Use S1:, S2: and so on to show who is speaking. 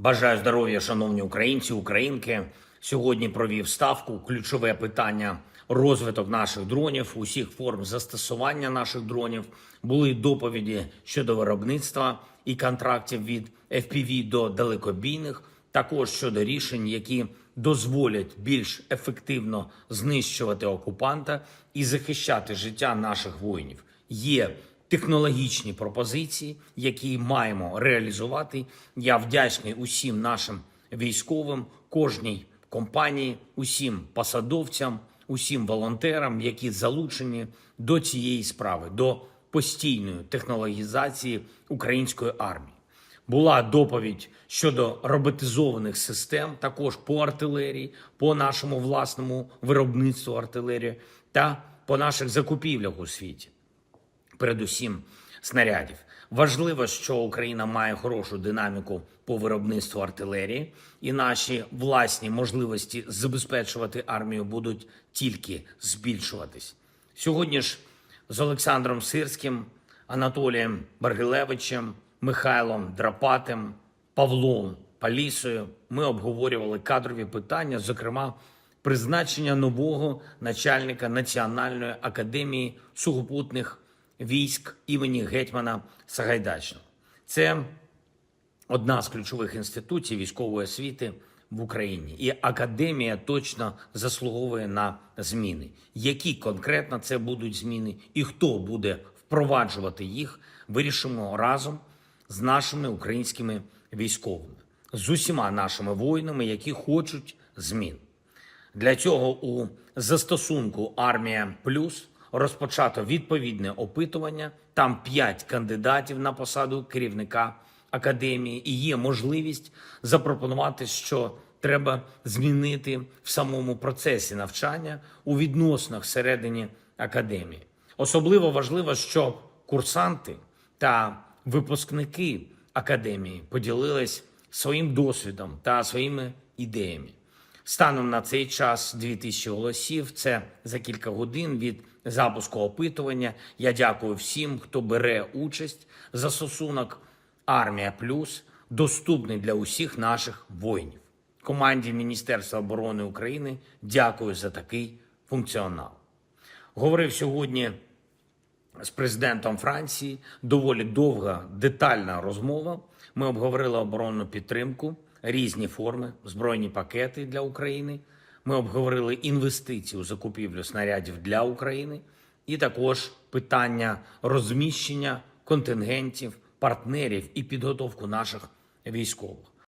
S1: Бажаю здоров'я, шановні українці, українки. Сьогодні провів ставку. Ключове питання розвиток наших дронів, усіх форм застосування наших дронів. Були доповіді щодо виробництва і контрактів від FPV до далекобійних, також щодо рішень, які дозволять більш ефективно знищувати окупанта і захищати життя наших воїнів. Є технологічні пропозиції, які маємо реалізувати. Я вдячний усім нашим військовим, кожній компанії, усім посадовцям, усім волонтерам, які залучені до цієї справи, до постійної технологізації української армії. Була доповідь щодо роботизованих систем, також по артилерії, по нашому власному виробництву артилерії та по наших закупівлях у світі передусім снарядів. Важливо, що Україна має хорошу динаміку по виробництву артилерії, і наші власні можливості забезпечувати армію будуть тільки збільшуватись. Сьогодні ж з Олександром Сирським, Анатолієм Баргилевичем, Михайлом Драпатим, Павлом Палісою ми обговорювали кадрові питання, зокрема призначення нового начальника Національної академії сухопутних військ імені гетьмана Сагайдачного. Це одна з ключових інституцій військової освіти в Україні, і академія точно заслуговує на зміни. Які конкретно це будуть зміни, і хто буде впроваджувати їх, вирішимо разом з нашими українськими військовими, з усіма нашими воїнами, які хочуть змін. Для цього у застосунку Армія Плюс розпочато відповідне опитування. Там п'ять кандидатів на посаду керівника академії, і є можливість запропонувати, що треба змінити в самому процесі навчання у відносинах всередині академії. Особливо важливо, що курсанти та випускники академії поділились своїм досвідом та своїми ідеями. Станом на цей час 2000 голосів. Це за кілька годин від запуску опитування. Я дякую всім, хто бере участь. Застосунок Армія Плюс доступний для усіх наших воїнів. Команді Міністерства оборони України дякую за такий функціонал. Говорив сьогодні з президентом Франції. Доволі довга, детальна розмова. Ми обговорили оборонну підтримку, різні форми, збройні пакети для України. Ми обговорили інвестиції у закупівлю снарядів для України і також питання розміщення контингентів, партнерів і підготовку наших військових.